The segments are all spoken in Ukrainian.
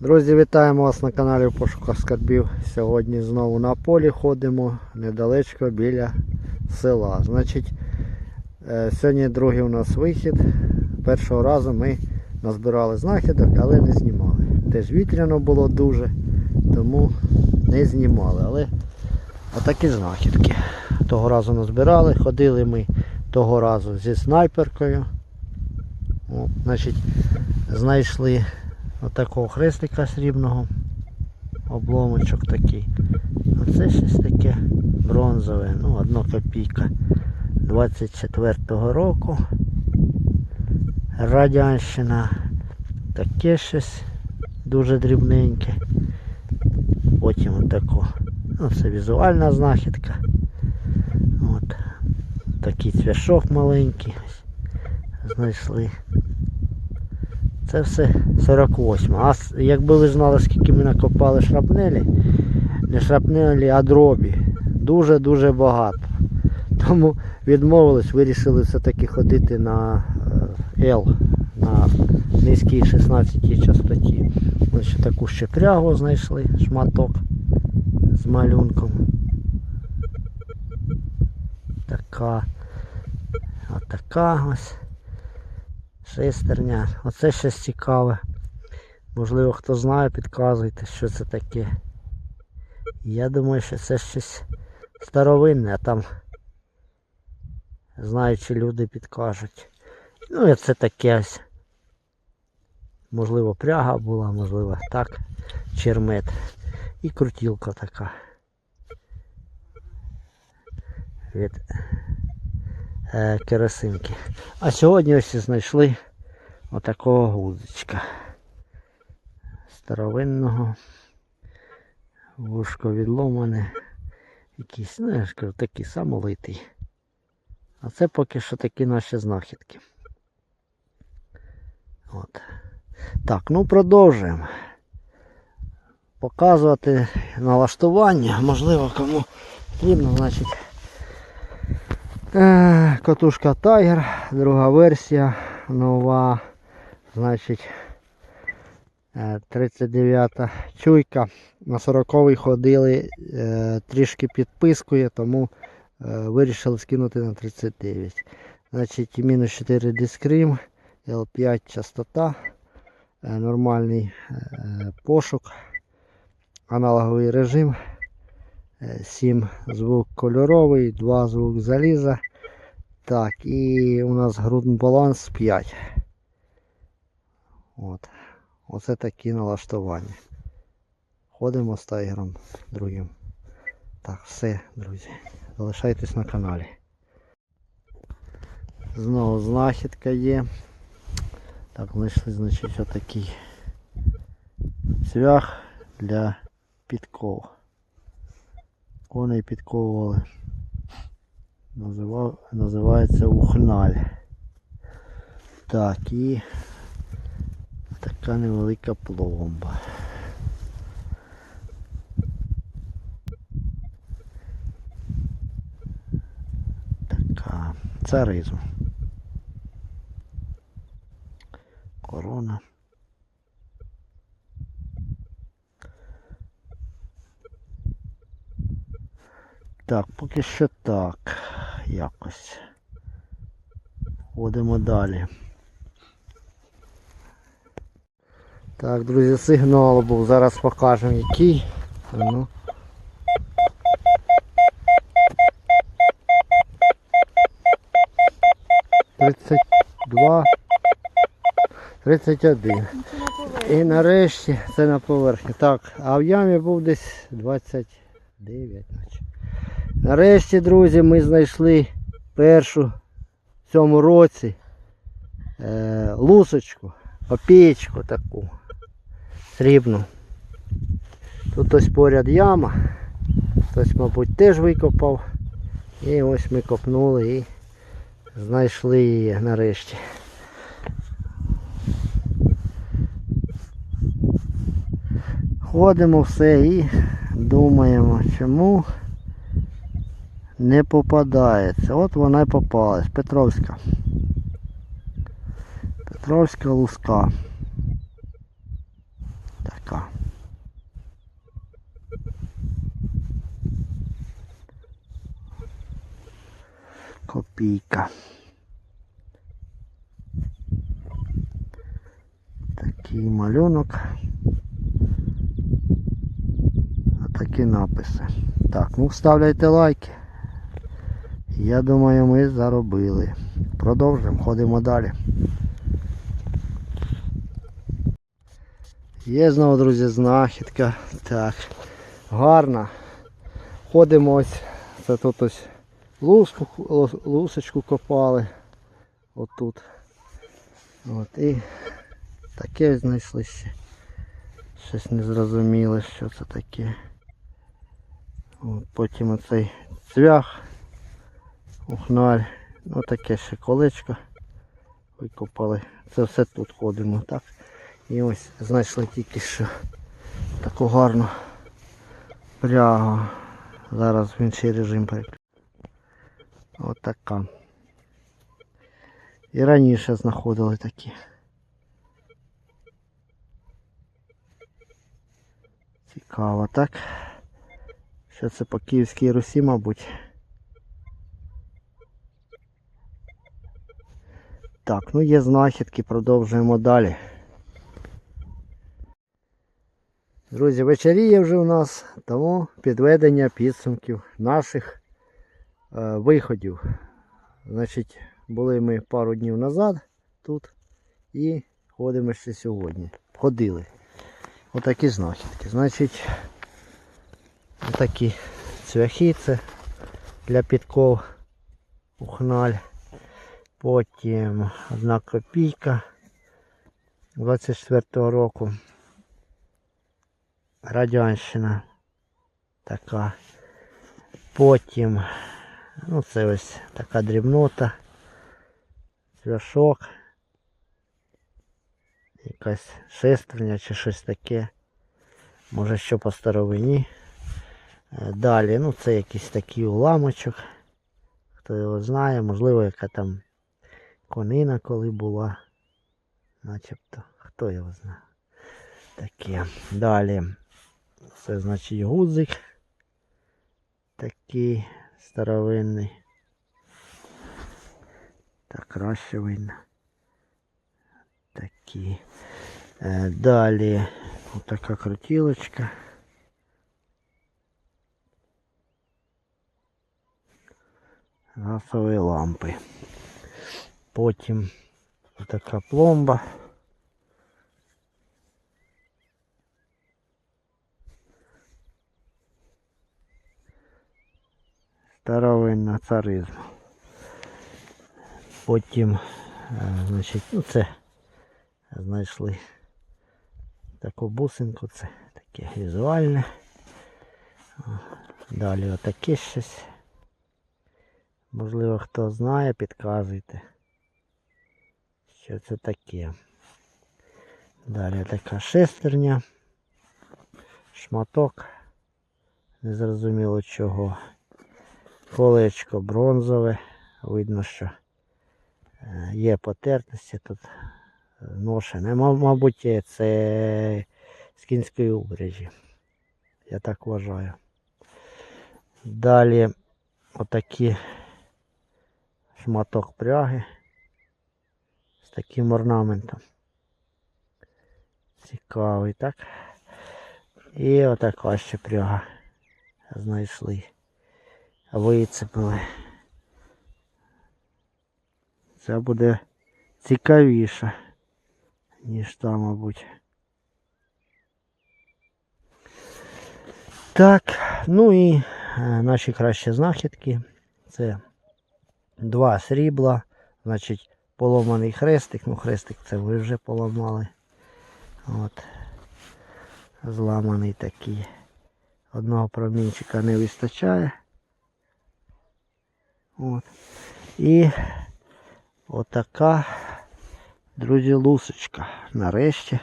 Друзі, вітаємо вас на каналі в пошуках скарбів. Сьогодні знову на полі ходимо недалечко біля села. Значить, е, сьогодні другий у нас вихід. Першого разу ми назбирали знахідок, але не знімали. Теж вітряно було дуже, тому не знімали. Але отакі знахідки. Того разу назбирали, ходили ми того разу зі снайперкою. О, значить, знайшли отакого хрестика срібного. Обломочок такий. Оце щось таке бронзове, ну, одна копійка 24-го року. Радянщина. Таке щось дуже дрібненьке. Потім отако. Ну, це візуальна знахідка. От. Такий цвяшок маленький. Знайшли. Це все 48. А якби ви знали, скільки ми накопали шрапнелі, не шрапнелі, а дробі. Дуже-дуже багато. Тому відмовились, вирішили все-таки ходити на е, L, на низькій 16 частоті. Ось ще таку ще прягу знайшли, шматок з малюнком. Така. Отака ось. Шестерня. Оце щось цікаве. Можливо, хто знає, підказуйте, що це таке. Я думаю, що це щось старовинне, а там знаючи люди підкажуть. Ну і це таке ось. Можливо, пряга була, можливо, так. Чермет. І крутілка така. Від е, керосинки. А сьогодні ось знайшли отакого гудзичка. Старовинного. Вушко відломане. Якийсь, ну я ж кажу, такий самолитий. А це поки що такі наші знахідки. От. Так, ну продовжуємо. Показувати налаштування. Можливо, кому потрібно, значить. Е, Катушка Tiger, друга версія, нова, значить е, 39 чуйка. На 40-й ходили, е, трішки підпискує, тому е, вирішили скинути на 39. Значить, мінус 4 дискрім, L5 частота, е, нормальний е, пошук, аналоговий режим. 7 звук кольоровий, 2 звук заліза. Так, і у нас грудний баланс 5. От. Оце такі налаштування. Ходимо з тайгером другим. Так, все, друзі. Залишайтесь на каналі. Знову знахідка є. Так, знайшли, значить, отакий цвях для підков коней підковували. Називав, називається ухналь. Так, і така невелика пломба. Така. Царизм. Корона. Так, поки що так. Якось. Ходимо далі. Так, друзі, сигнал був. Зараз покажемо який. Ну. Тридцять два. Тридцять один. І нарешті це на поверхні. Так, а в ямі був десь 29, наче. Нарешті, друзі, ми знайшли першу в цьому році е, лусочку, копієчку таку срібну. Тут ось поряд яма. Хтось, мабуть, теж викопав. І ось ми копнули і знайшли її нарешті. Ходимо все і думаємо, чому не попадається. От вона і попалась. Петровська. Петровська луска. Така. Копійка. Такий малюнок. А такі написи. Так, ну вставляйте лайки. Я думаю, ми заробили. Продовжуємо, ходимо далі. Є знову, друзі, знахідка. Так, гарна. Ходимо ось, це тут ось луску, лусочку копали. Отут. От і таке знайшли ще. Щось не зрозуміло, що це таке. От, потім оцей цвях. Ухналь. Ну таке ще колечко. Викопали. Це все тут ходимо, так? І ось знайшли тільки що таку гарну прягу. Зараз в інший режим переключу. Отака. І раніше знаходили такі. Цікаво, так? Що це по Київській Русі, мабуть. Так, ну є знахідки, продовжуємо далі. Друзі, вечеріє вже у нас, тому підведення підсумків наших е, виходів. Значить, були ми пару днів назад тут і ходимо ще сьогодні. Ходили. Отакі знахідки. Значить, отакі цвяхи це для підков ухналь. Потім одна копійка 24-го року. Радянщина така. Потім, ну це ось така дрібнота, цвяшок, якась шестерня чи щось таке. Може що по старовині. Е, Далі, ну це якийсь такий уламочок. Хто його знає, можливо, яка там конина коли була. Начебто, хто його знає. Таке. Далі. Це значить гудзик. Такий старовинний. Так краще видно. Такі. Е, далі така крутілочка. Газові лампи. Потім така пломба. Старовинна царизм. Потім, е, значить, ну це знайшли таку бусинку, це таке візуальне. Далі отаке щось. Можливо, хто знає, підказуйте. Що це таке? Далі така шестерня, шматок, незрозуміло чого. Колечко бронзове. Видно, що е, є потертості тут ношене. Мабуть, це з кінської убережі. Я так вважаю. Далі отакі шматок пряги з таким орнаментом. Цікавий, так? І отака ще пряга знайшли. Вицепили. Це буде цікавіше, ніж там, мабуть. Так, ну і е, наші кращі знахідки. Це два срібла, значить поломаний хрестик. Ну, хрестик це ви вже поламали. От. Зламаний такий. Одного промінчика не вистачає. От. І отака, друзі, лусочка. Нарешті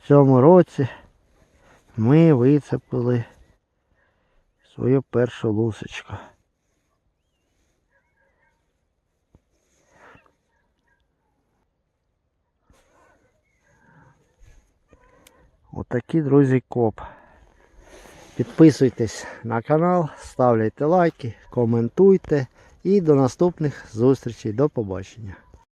в цьому році ми вицепили свою першу лусочку. Отакий, друзі, коп. Підписуйтесь на канал, ставляйте лайки, коментуйте. І до наступних зустрічей. До побачення.